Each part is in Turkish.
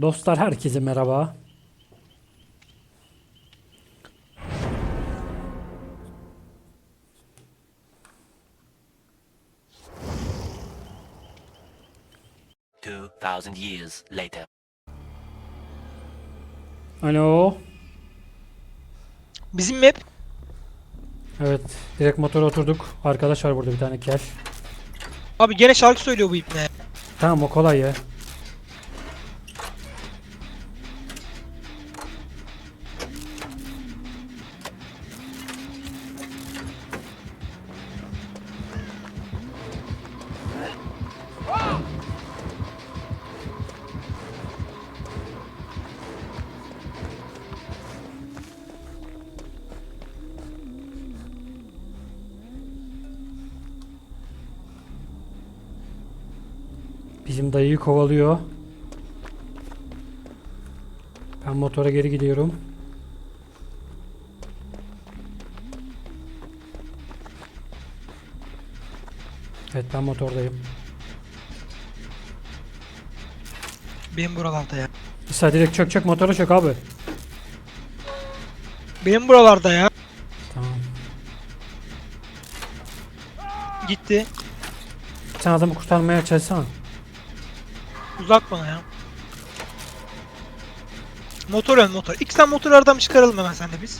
Dostlar herkese merhaba. Two thousand years later. Alo. Bizim map Evet, direkt motora oturduk. Arkadaş var burada bir tane kel. abi gene şarkı söylüyor bu ipne. Tamam o kolay ya. Bizim dayıyı kovalıyor. Ben motora geri gidiyorum. Evet ben motordayım. Benim buralarda ya. İsa direkt çök çök motora çök abi. Benim buralarda ya. Tamam. Gitti. Sen adamı kurtarmaya çalışsana. Uzak bana ya. Motor ön motor. İlk sen motoru aradan çıkaralım hemen sen de biz.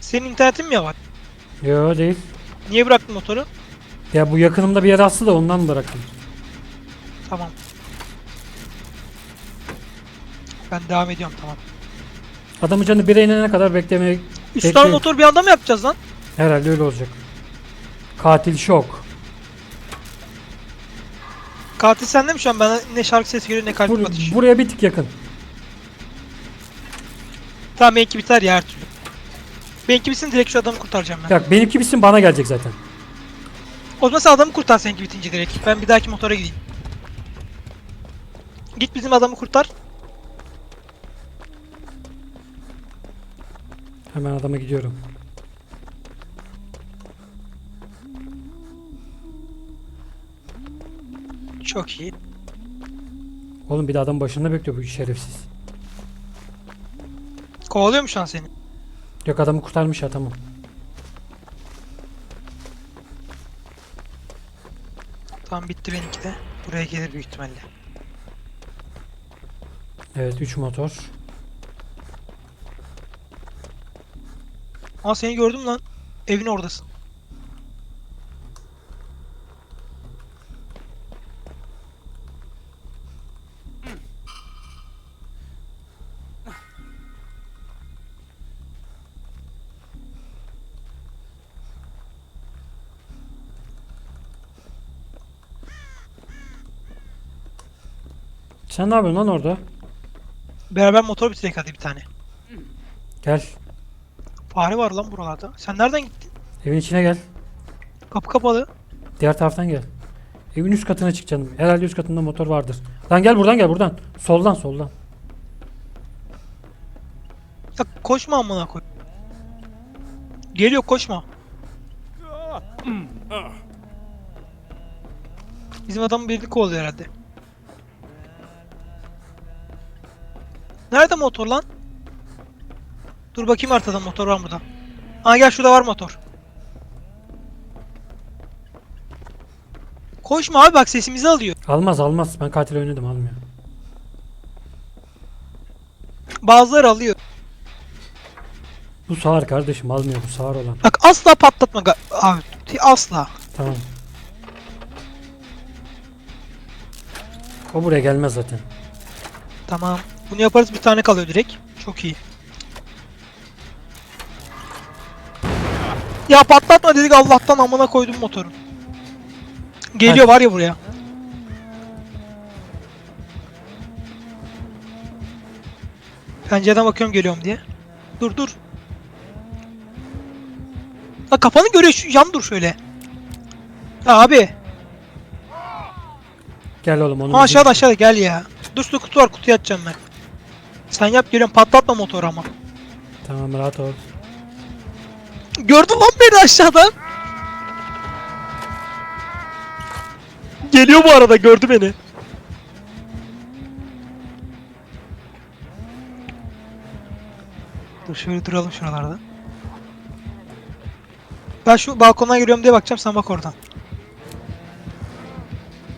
Senin internetin mi yavaş? Yo değil. Niye bıraktın motoru? Ya bu yakınımda bir yer astı da ondan bıraktım. Tamam. Ben devam ediyorum tamam. Adamın canı bire inene kadar beklemeye Üstten Bekleyin. motor bir anda mı yapacağız lan? herhalde öyle olacak. Katil şok. Katil sende mi şu an? Ben ne şarkı sesi geliyor ne kalp Bur- atışı. buraya bir tık yakın. Tamam benimki biter ya her türlü. Benimki bitsin direkt şu adamı kurtaracağım ben. Bak benimki bitsin bana gelecek zaten. O zaman sen adamı kurtar seninki bitince direkt. Ben bir dahaki motora gideyim. Git bizim adamı kurtar. Hemen adama gidiyorum. Çok iyi. Oğlum bir de adam başında bekliyor bu şerefsiz. Kovalıyor mu şu an seni? Yok adamı kurtarmış ya tamam. Tamam bitti benimki de. Buraya gelir büyük ihtimalle. Evet 3 motor. Aa seni gördüm lan. Evin oradasın. Sen ne yapıyorsun lan orada? Beraber motor bitirek hadi bir tane. Gel. Fare var lan buralarda. Sen nereden gittin? Evin içine gel. Kapı kapalı. Diğer taraftan gel. Evin üst katına çık canım. Herhalde üst katında motor vardır. Lan gel buradan gel buradan. Soldan soldan. Ya koşma amına koy. Geliyor koşma. Bizim adam birini kovalıyor herhalde. Nerede motor lan? Dur bakayım haritada motor var burada. Aa gel şurada var motor. Koşma abi bak sesimizi alıyor. Almaz almaz. Ben katil oynadım almıyor. Bazıları alıyor. Bu sağır kardeşim almıyor bu sağır olan. Bak asla patlatma ga- abi. Asla. Tamam. O buraya gelmez zaten. Tamam. Bunu yaparız bir tane kalıyor direkt. Çok iyi. Ya patlatma dedik Allah'tan amına koydum motorun. Geliyor var ya buraya. Pencereden bakıyorum geliyorum diye. Dur dur. Ha kafanı görüyor şu yan dur şöyle. Ha abi. Gel oğlum onu. Ha aşağıda aşağıda gel ya. Dur şurada kutu var kutuya atacağım ben. Sen yap geliyorum patlatma motoru ama. Tamam rahat ol. Gördü lan beni aşağıdan. Geliyor bu arada gördü beni. Dur şöyle duralım şuralarda. Ben şu balkondan giriyorum diye bakacağım sen bak oradan.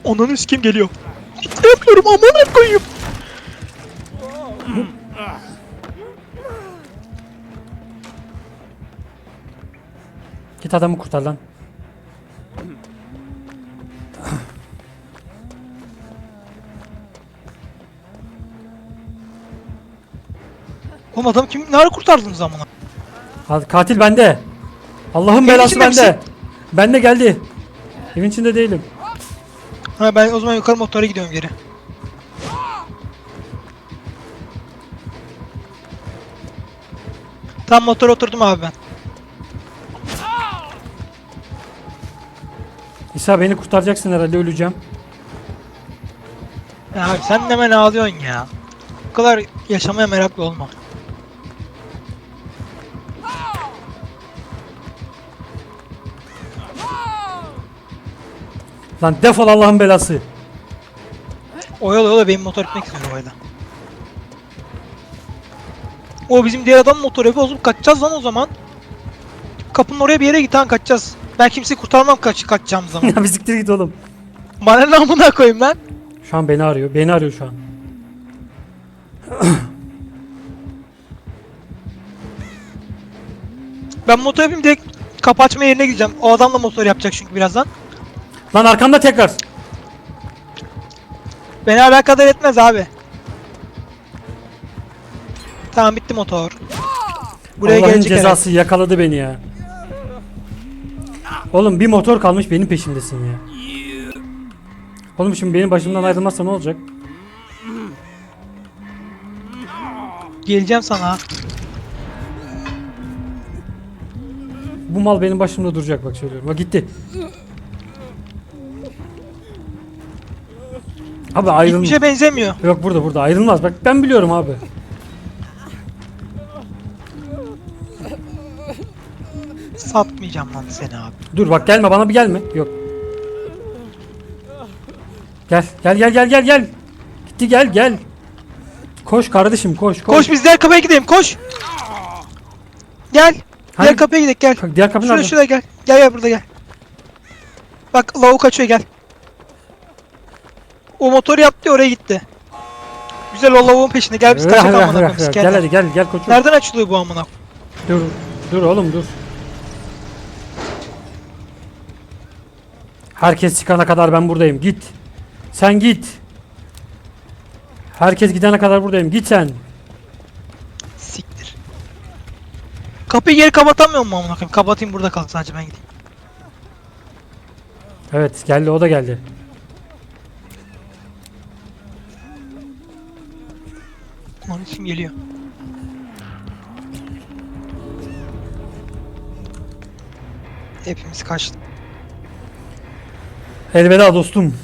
Onun üst kim geliyor? Yapıyorum amına koyayım. Git adamı kurtar lan. Oğlum adam kim? Ne ara kurtardınız amına? Katil bende. Allah'ın Evin belası içinde bende. misin? Bende geldi. Evin içinde değilim. Ha ben o zaman yukarı motora gidiyorum geri. Tam motora oturdum abi ben. İsa beni kurtaracaksın herhalde öleceğim. Ya abi sen de hemen ağlıyorsun ya. Bu kadar yaşamaya meraklı olma. Lan defol Allah'ın belası. Oyalı oyalı benim motor gitmek istiyor oyla. O bizim diğer adam motoru bozup kaçacağız lan o zaman. Kapının oraya bir yere git lan kaçacağız. Ben kimseyi kurtarmam kaç kaçacağım zaman. ya bir siktir git oğlum. Bana ne amına koyayım lan? Şu an beni arıyor. Beni arıyor şu an. Ben motor yapayım direkt kapı açma yerine gideceğim. O adam da motor yapacak çünkü birazdan. Lan arkamda tekrar. Beni alakadar etmez abi. Tamam bitti motor. Buraya Allah'ın gelecek herhalde. cezası yakaladı beni ya. Oğlum bir motor kalmış benim peşimdesin ya. Oğlum şimdi benim başımdan ayrılmazsa ne olacak? Geleceğim sana. Bu mal benim başımda duracak bak söylüyorum. Bak gitti. Abi ayrılmaz. Hiçbir şey benzemiyor. Yok burada burada ayrılmaz. Bak ben biliyorum abi. Satmayacağım lan seni abi. Dur bak gelme bana bir gelme. Yok. Gel gel gel gel gel gel. Gitti gel gel. Koş kardeşim koş koş. Koş biz diğer kapıya gidelim koş. Gel. Hangi- Diğer kapıya gidelim gel. Diğer kapı Şuraya nerede? şuraya gel. Gel gel burada gel. Bak lavuk kaçıyor gel. O motoru yaptı oraya gitti. Güzel o lavuğun peşinde gel biz Rah, kaçak rah, amına rah, koyayım. rah. Gel hadi gel gel koçum. Nereden açılıyor bu amına? Dur dur oğlum dur. Herkes çıkana kadar ben buradayım. Git. Sen git. Herkes gidene kadar buradayım. Git sen. Siktir. Kapıyı geri kapatamıyor mu amına koyayım? Kapatayım burada kal sadece ben gideyim. Evet geldi o da geldi. Onun için geliyor. Hepimiz kaçtık. Elveda dostum.